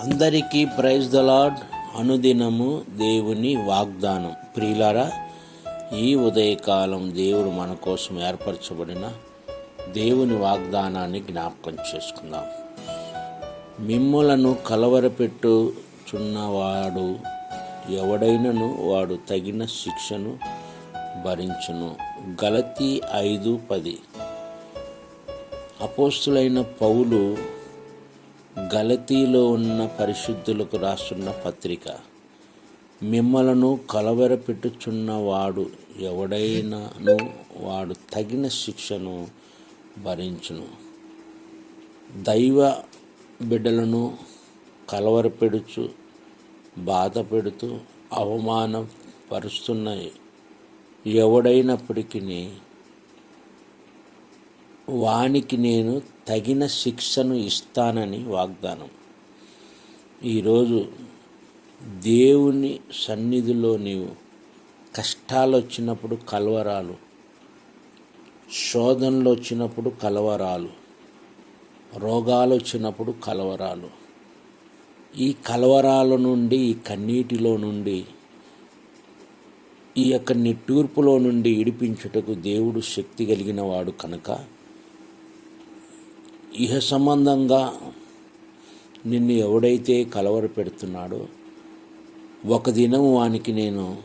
అందరికీ praise the lord అనుదినము దేవుని వాగ్దానం. ప్రియులారా ఈ ఉదయకాలం దేవుడు మన కోసం ఏర్పరచబడిన దేవుని వాగ్దానాన్ని జ్ఞాపకం చేసుకుందాం. మిమ్ములను కలవరపెట్టుచున్నవాడు ఎవడైనను వాడు తగిన శిక్షను భరించును. గలతీ ఐదు పది. అపోస్తులైన పౌలు గలతీలో ఉన్న పరిశుద్ధులకు రాస్తున్న పత్రిక మిమ్మలను కలవరపెట్టుచున్న వాడు ఎవడైనాను వాడు తగిన శిక్షను భరించును. దైవ బిడ్డలను కలవరపెడుచు బాధపెడుతూ అవమానం అవమానపరుస్తున్న ఎవడైనప్పటికీ వానికి నేను తగిన శిక్షను ఇస్తానని వాగ్దానం. ఈరోజు దేవుని సన్నిధిలో నీవు కష్టాలు వచ్చినప్పుడు కలవరాలు శోధనలు వచ్చినప్పుడు కలవరాలు రోగాలు వచ్చినప్పుడు కలవరాలు. ఈ కలవరాల నుండి ఈ కన్నీటిలో నుండి ఈ యొక్క నిట్టూర్పులో నుండి ఇడిపించుటకు దేవుడు శక్తి కలిగిన వాడు కనుక ఇహ సంబంధంగా నిన్ను ఎవడైతే కలవర పెడుతున్నాడో ఒక దినం వానికి నేను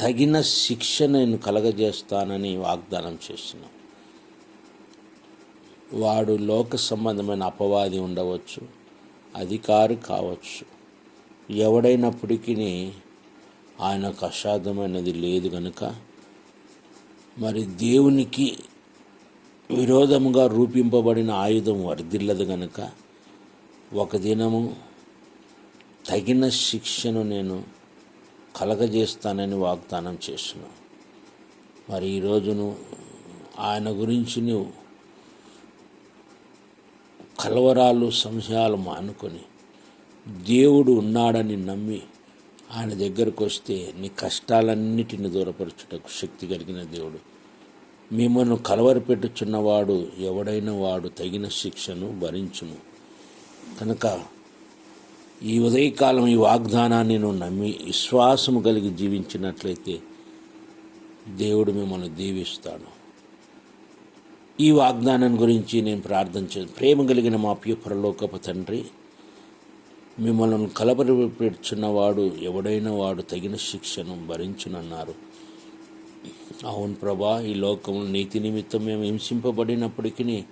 తగిన శిక్ష నేను కలగజేస్తానని వాగ్దానం చేస్తున్నాను వాడు లోక సంబంధమైన అపవాది ఉండవచ్చు అధికారి కావచ్చు. ఎవడైనప్పటికీ ఆయనకు అసాధ్యమైనది లేదు కనుక మరి దేవునికి విరోధముగా రూపింపబడిన ఆయుధం వర్ధిల్లదు గనుక ఒక దినము తగిన శిక్షను నేను కలగజేస్తానని వాగ్దానం చేస్తున్నాను మరి ఈరోజును ఆయన గురించి నువ్వు కలవరాలు సంశయాలు మానుకొని దేవుడు ఉన్నాడని నమ్మి ఆయన దగ్గరకు వస్తే నీ కష్టాలన్నిటిని దూరపరచుటకు శక్తి కలిగిన దేవుడు. మిమ్మల్ని కలవరపెట్టుచున్నవాడు ఎవడైనా వాడు తగిన శిక్షను భరించును. కనుక ఈ ఉదయకాలం ఈ వాగ్దానాన్ని నువ్వు నమ్మి విశ్వాసము కలిగి జీవించినట్లయితే దేవుడు మిమ్మల్ని దీవిస్తాడు. ఈ వాగ్దానం గురించి నేను ప్రార్థించే ప్రేమ కలిగిన మా ప్రియ పరలోకపు తండ్రి మిమ్మల్ని కలవరపెట్టుచున్నవాడు ఎవడైనా వాడు తగిన శిక్షను భరించునన్నారు. అవును ప్రభా ఈ లోకంలో నీతి నిమిత్తం మేము హింసింపబడినప్పటికీ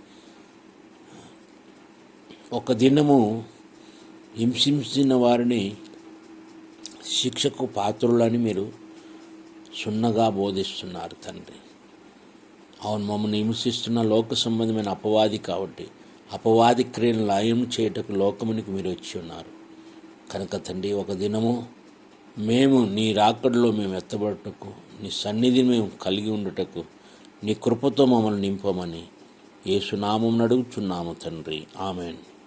ఒక దినము హింసించిన వారిని శిక్షకు పాత్రులని మీరు సున్నగా బోధిస్తున్నారు తండ్రి. అవును మమ్మల్ని హింసిస్తున్న లోక సంబంధమైన అపవాది కాబట్టి అపవాది క్రియను లయం చేయటకు లోకమునికి మీరు వచ్చి ఉన్నారు. కనుక తండ్రి ఒక దినము మేము నీ రాకడలో మేము ఎత్తబడటకు నీ సన్నిధిని మేము కలిగి ఉండుటకు నీ కృపతో మమ్మల్ని నింపమని ఏసునామం నడుగుచున్నాము తండ్రి. ఆమెను.